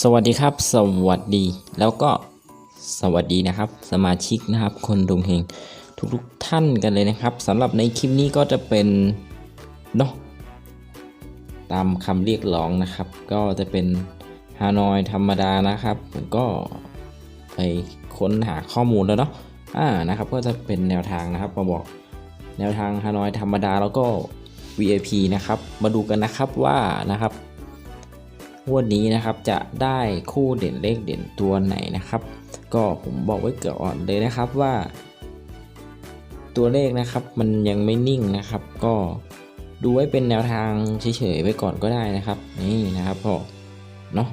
สวัสดีครับ สวัสดีแล้วก็สวัสดีนะครับ สมาชิกนะครับ คนดวงเฮงทุกๆท่านกันเลยนะครับสำหรับในคลิปนี้ก็จะเป็นเนาะตามคำเรียกร้องนะครับ ก็จะเป็นฮานอยธรรมดานะครับก็ไปค้นหาข้อมูลแล้วเนาะอ่านะครับ ก็จะเป็นแนวทางนะครับมาบอกแนวทางฮานอยธรรมดาแล้วก็ VIP นะครับ มาดูกันนะครับว่านะครับ วันนี้นะครับจะได้คู่เด่นเลขเด่นตัวไหนนะครับ ก็ผมบอกไว้เกือบอ่อนเลยนะครับว่า ตัวเลขนะครับมันยังไม่นิ่งนะครับ ก็ดูไว้เป็นแนวทางเฉยๆไว้ก่อนก็ได้นะครับ นี่นะครับพอเนาะ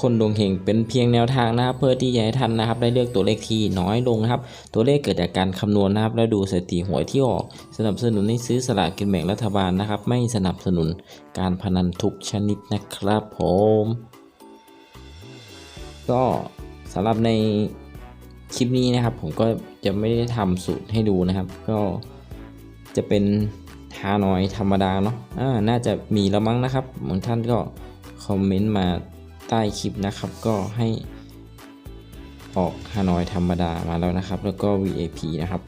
คนดวงเฮงเป็นเพียงแนวทางนะครับ เพื่อที่จะให้ท่านนะครับ ได้เลือกตัวเลขที่น้อยลงนะครับ ตัวเลขเกิดจากการคำนวณนะครับ แล้วดูสถิติหวยที่ออก สนับสนุนให้ซื้อสลากกินแบ่งรัฐบาลนะครับ ไม่สนับสนุนการพนันทุกชนิดนะครับผม ก็สำหรับในคลิปนี้นะครับ ผมก็จะไม่ได้ทำสูตรให้ดูนะครับ ก็จะเป็นฮานอยธรรมดาเนาะอ่าน่าจะมีแล้วมั้งนะครับบางท่านก็คอมเมนต์มา ใต้คลิปนะครับ ก็ให้ออกฮานอยธรรมดามาแล้วนะครับ แล้วก็ VAP นะครับ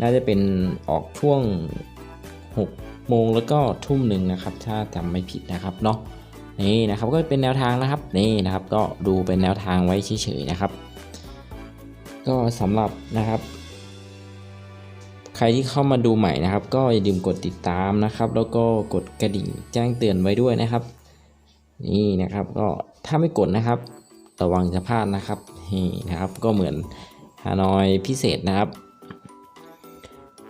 น่าจะเป็นออกช่วง 6 โมงแล้วก็ทุ่มหนึ่งนะครับ ถ้าจำไม่ผิดนะครับเนาะนี่นะครับก็เป็นแนวทางนะครับนี่นะครับ ก็ดูเป็นแนวทางไว้เฉยๆนะครับ ก็สำหรับนะครับ ใครที่เข้ามาดูใหม่นะครับ ก็อย่าลืมกดติดตามนะครับ แล้วก็กดกระดิ่งแจ้งเตือนไว้ด้วยนะครับ นี่นะครับก็ถ้าไม่กดนะครับ ระวังจะพลาดนะครับนี่นะครับก็เหมือนฮานอยพิเศษนะครับ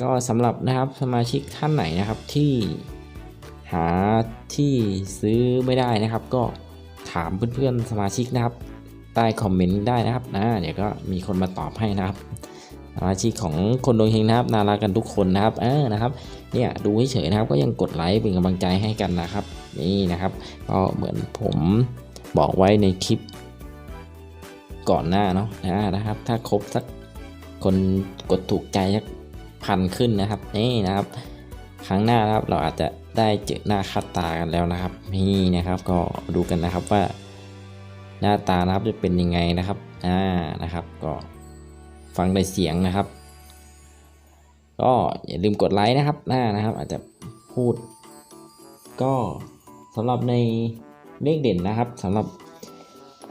ก็สำหรับนะครับสมาชิกท่านไหนนะครับที่หาที่ซื้อไม่ได้นะครับ ก็ถามเพื่อนๆสมาชิกนะครับ ใต้คอมเมนต์ได้นะครับนะเดี๋ยวก็มีคนมาตอบให้นะครับสมาชิกของคนดวงเฮงนะครับน่ารักกันทุกคนนะครับเออนะครับเนี่ยดูเฉยๆนะครับก็ยังกดไลค์เป็นกำลังใจให้กันนะครับ นี่นะครับ ก็เหมือนผมบอกไว้ในคลิปก่อนหน้าเนาะนะครับ ถ้าครบสักคนกดถูกใจสักพันขึ้นนะครับ นี่นะครับ ครั้งหน้านะครับเราอาจจะได้เจอหน้าคัดตากันแล้วนะครับ นี่นะครับก็ดูกันนะครับว่า หน้าตานะครับจะเป็นยังไงนะครับอ่านะครับ ก็ฟังในเสียงนะครับ ก็อย่าลืมกดไลค์นะครับหน้านะครับ อาจจะพูดก็ สำหรับในเลขเด่นนะครับสำหรับ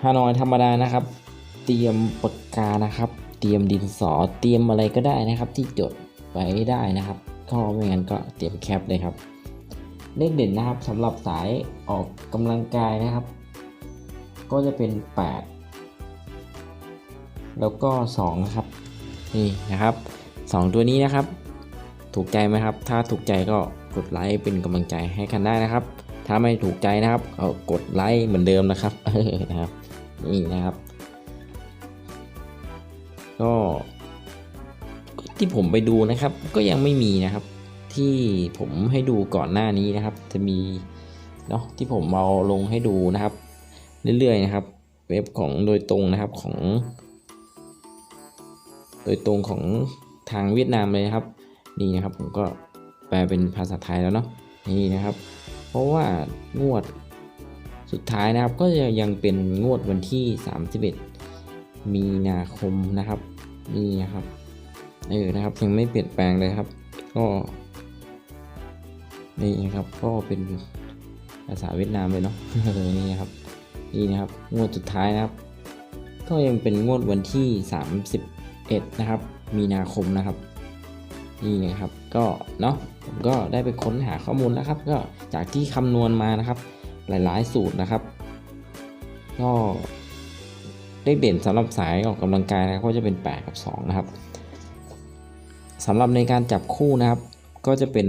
ฮานอยธรรมดานะครับ เตรียมปากกานะครับ เตรียมดินสอเตรียมอะไรก็ได้นะครับ ที่จดไว้ได้นะครับก็ไม่งั้นก็เตรียมแคปเลยครับ เลขเด่นนะครับสำหรับสายออกกำลังกายนะครับ ก็จะเป็น 8 แล้วก็2นะครับนี่นะครับ 2 ตัวนี้นะครับ ถูกใจไหมครับ ถ้าถูกใจก็กดไลค์เป็นกำลังใจให้กันได้นะครับ ถ้าไม่ถูกใจนะครับก็กดไลค์เหมือนเดิมนะครับนะครับนี่นะครับ ก็ที่ผมไปดูนะครับ ก็ยังไม่มีนะครับ ที่ผมให้ดูก่อนหน้านี้นะครับ จะมีเนาะที่ผมเอาลงให้ดูนะครับ เรื่อยๆนะครับ เว็บของโดยตรงนะครับของ โดยตรงของทางเวียดนามเลยนะครับ นี่นะครับผมก็แปลเป็นภาษาไทยแล้วเนาะนี่นะครับ ราะว่างวดสุดท้ายนะครับ ก็จะยังเป็นงวดวันที่ 31 มีนาคมนะครับ นี่นะครับเออนะครับ ยังไม่เปลี่ยนแปลงเลยครับ ก็นี่นะครับก็เป็นภาษาเวียดนามเลยเนาะนี่นะครับนี่นะครับ งวดสุดท้ายนะครับ ก็ยังเป็นงวดวันที่ 31 นะครับ มีนาคมนะครับ นี่นะครับก็เนาะผมก็ได้ไปค้นหาข้อมูลแล้วครับ ก็จากที่คำนวณมานะครับ หลายๆ สูตรนะครับ ก็เลขเด่นสำหรับสายออกกำลังกายนะครับก็จะเป็น 8 กับ 2 นะครับสำหรับในการจับคู่นะครับ ก็จะเป็น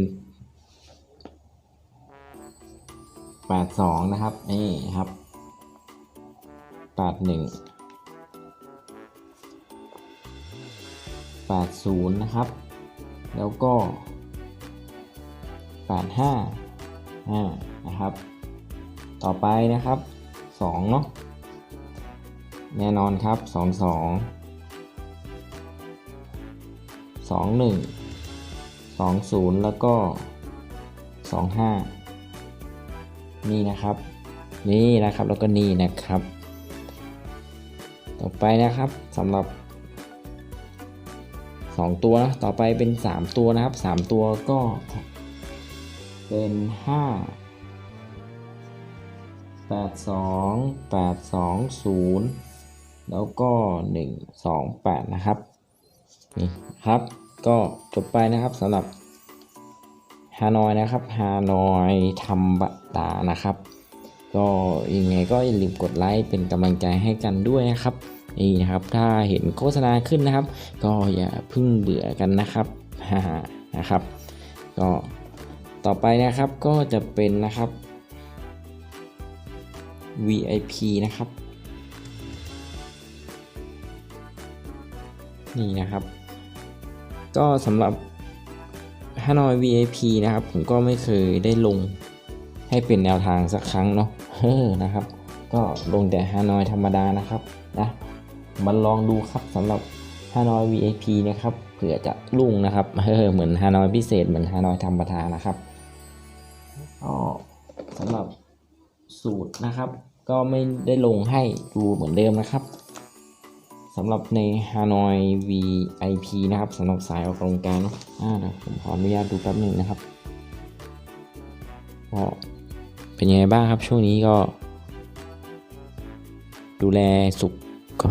82 นะครับนี่ครับ 81 80 นะครับ แล้วก็ 85อ่านะครับ ต่อไปนะครับ2เนาะแน่นอนครับ 22 21 20 แล้วก็ 25 นี่นะครับ นี่นะครับแล้วก็นี่นะครับ ต่อไปนะครับสำหรับ 2 ตัวนะต่อไปเป็น 3 ตัวนะครับ 3 ตัวก็เป็น 5 8 2 8 2 0 แล้วก็ 1 2 8 นะครับนี่ครับก็จบไปนะครับสำหรับฮานอยนะครับฮานอยทำบัตานะครับ ก็ยังไงก็อย่าลืมกดไลค์เป็นกำลังใจให้กันด้วยนะครับ นี่นะครับ ถ้าเห็นโฆษณาขึ้นนะครับ ก็อย่าพึ่งเบื่อกันนะครับฮ่านะครับ ก็ต่อไปนะครับก็จะเป็นนะครับ VIP นะครับนี่นะครับ ก็สำหรับฮานอย VIP นะครับ ผมก็ไม่เคยได้ลงให้เป็นแนวทางสักครั้งเนาะเฮ้อนะครับ ก็ลงแต่ฮานอยธรรมดานะครับนะ มาลองดูครับสำหรับฮานอย VIP นะครับเผื่อจะลุ่งนะครับเฮ้อเหมือนฮานอยพิเศษเหมือนฮานอยธรรมดานะครับก็สำหรับสูตรนะครับ ก็ไม่ได้ลงให้ดูเหมือนเดิมนะครับสำหรับใน Hanoi VIP นะครับสำหรับสายออกกำลังกายเนอะอ่าเดี๋ยวผมขออนุญาตดูแป๊บหนึ่งนะครับก็เป็นยังไงบ้างครับช่วงนี้ก็ ดูแลสุข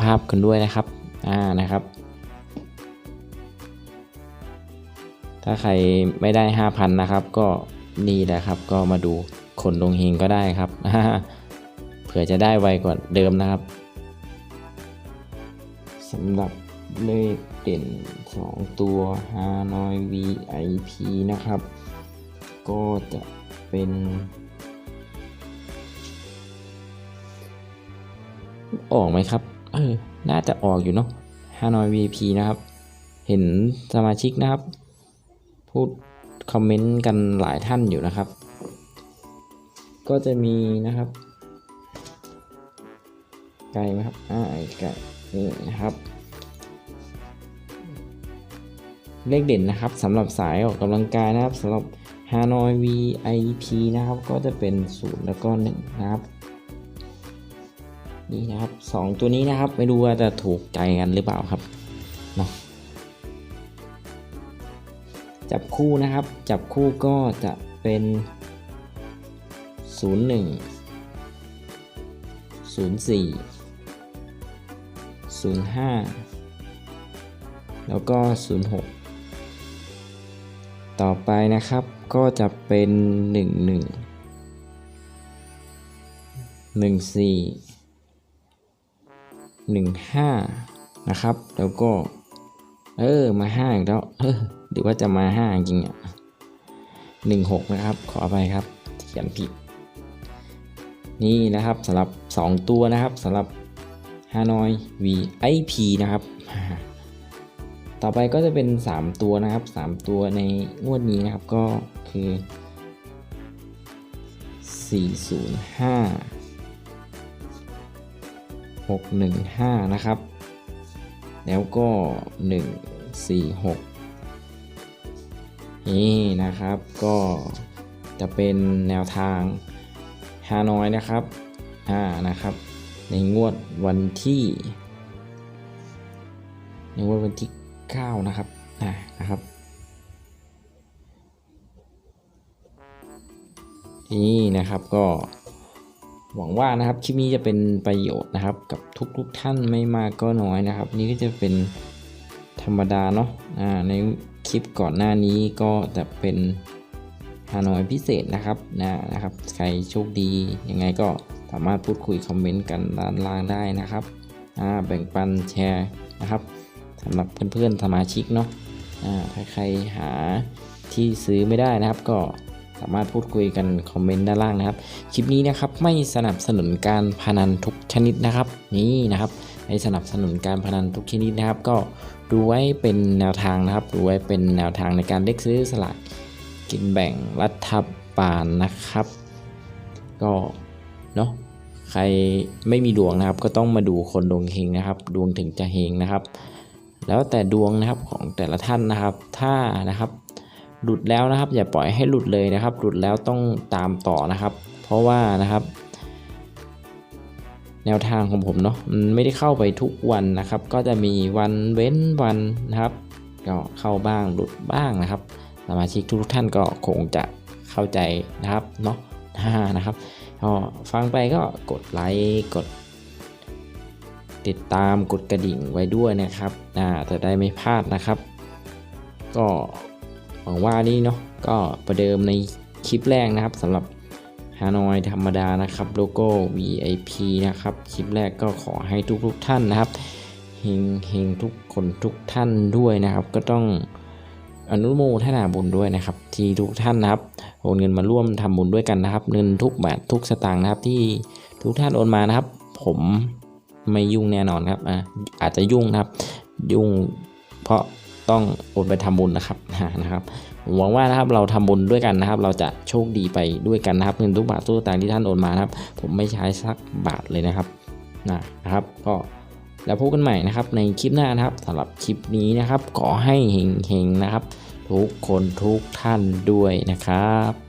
ภาพกันด้วยนะครับอ่านะครับ ถ้าใครไม่ได้ 5,000 นะครับ ก็นี่แหละครับ ก็มาดูคนลงเฮงก็ได้ครับเผื่อจะได้ไวกว่าเดิมนะครับสำหรับเลขเด่น 2 ตัว Hanoi VIP นะครับ ก็จะเป็นออกไหมครับ เออ น่าจะออกอยู่เนาะ Hanoi VIP นะครับ เห็นสมาชิกนะครับ พูดคอมเมนต์กันหลายท่านอยู่นะครับ ก็จะมีนะครับ ไก่ไหมครับ อ่าไก่นี่นะครับ เลขเด่นนะครับสำหรับสายออกกำลังกายนะครับสำหรับ Hanoi VIP นะครับ ก็จะเป็น 0 แล้วก็ 1 นะครับ นี่นะครับ2ตัวนี้นะครับ ไม่รู้ว่าจะถูกใจกันหรือเปล่าครับเนาะจับคู่นะครับ จับคู่ก็จะเป็น 0 1 0 4 0 5 แล้วก็ 0 6 ต่อไปนะครับก็จะเป็น 1 1 1 4 1 5 นะครับ แล้วก็ เออ มา5อีกแล้วเออหรือว่าจะมา 5 จริงอะ1 6 นะครับ ขออภัยครับ เขียนผิด นี่นะครับสำหรับ 2 ตัวนะครับสำหรับ Hanoi VIP นะครับ ต่อไปก็จะเป็น 3 ตัวนะครับ 3 ตัวในงวดนี้นะครับก็คือ 405 615 นะครับ แล้วก็ 146 นี่นะครับก็จะเป็นแนวทางฮานอยนะครับอ่านะครับ ในงวดวันที่ ในงวดวันที่ 9 นะครับอ่านะครับนี่นะครับก็ หวังว่านะครับคลิปนี้จะเป็นประโยชน์นะครับ กับทุกๆทท่านไม่มากก็น้อยนะครับ นี่ก็จะเป็นธรรมดาเนาะอ่าในคลิปก่อนหน้านี้ก็จะเป็นฮานอยพิเศษนะครับนะนะครับ ใครโชคดียังไงก็สามารถพูดคุยคอมเมนต์กันด้านล่างได้นะครับอ่าแบ่งปันแชร์นะครับสำหรับเพื่อนๆสมาชิกเนาะอ่าถ้าใครหาที่ซื้อไม่ได้นะครับก็ามารถพูดคุยกันคอมเมนต์ด้านล่างนะครับ คลิปนี้นะครับไม่สนับสนุนการพนันทุกชนิดนะครับ นี่นะครับไม่สนับสนุนการพนันทุกชนิดนะครับ ก็ดูไว้เป็นแนวทางนะครับดูไว้เป็นแนวทางในการเลือกซื้อสลากกินแบ่งรัฐบาลนะครับ ก็เนาะใครไม่มีดวงนะครับ ก็ต้องมาดูคนดวงเฮงนะครับ ดวงถึงจะเฮงนะครับ แล้วแต่ดวงนะครับของแต่ละท่านนะครับ ถ้านะครับ หลุดแล้วนะครับ อย่าปล่อยให้หลุดเลยนะครับ หลุดแล้วต้องตามต่อนะครับ เพราะว่านะครับ แนวทางของผมเนาะมันไม่ได้เข้าไปทุกวันนะครับ ก็จะมีวันเว้นวันนะครับ ก็เข้าบ้างหลุดบ้างนะครับสมาชิกทุกท่านก็คงจะเข้าใจนะครับเนาะนะครับก็ฟังไปก็กดไลค์กด ติดตามกดกระดิ่งไว้ด้วยนะครับอ่าจะได้ไม่พลาดนะครับ ก็ หวังว่านี่เนาะก็ประเดิมในคลิปแรกนะครับสำหรับฮานอยธรรมดานะครับโลโก้ VIP นะครับ คลิปแรกก็ขอให้ทุกทุกๆท่านนะครับเฮงเฮงทุกคนทุกท่านด้วยนะครับ ก็ต้องอนุโมทนาบุญด้วยนะครับ ที่ทุกท่านนะครับโอนเงินมาร่วมทำบุญด้วยกันนะครับ เงินทุกบาททุกสตางค์นะครับ ที่ทุกท่านโอนมานะครับ ผมไม่ยุ่งแน่นอนครับอ่าอาจจะยุ่งนะครับ ยุ่งเพราะ ต้องโอนไปทำบุญนะครับนะครับหวังว่านะครับเราทำบุญด้วยกันนะครับ เราจะโชคดีไปด้วยกันนะครับเงินทุกบาททุกสตางค์ที่ท่านโอนมานะครับ ผมไม่ใช้สักบาทเลยนะครับนะนะครับ ก็แล้วพบกันใหม่นะครับในคลิปหน้านะครับสำหรับคลิปนี้นะครับ ขอให้เฮงๆนะครับ ทุกคนทุกท่านด้วยนะครับ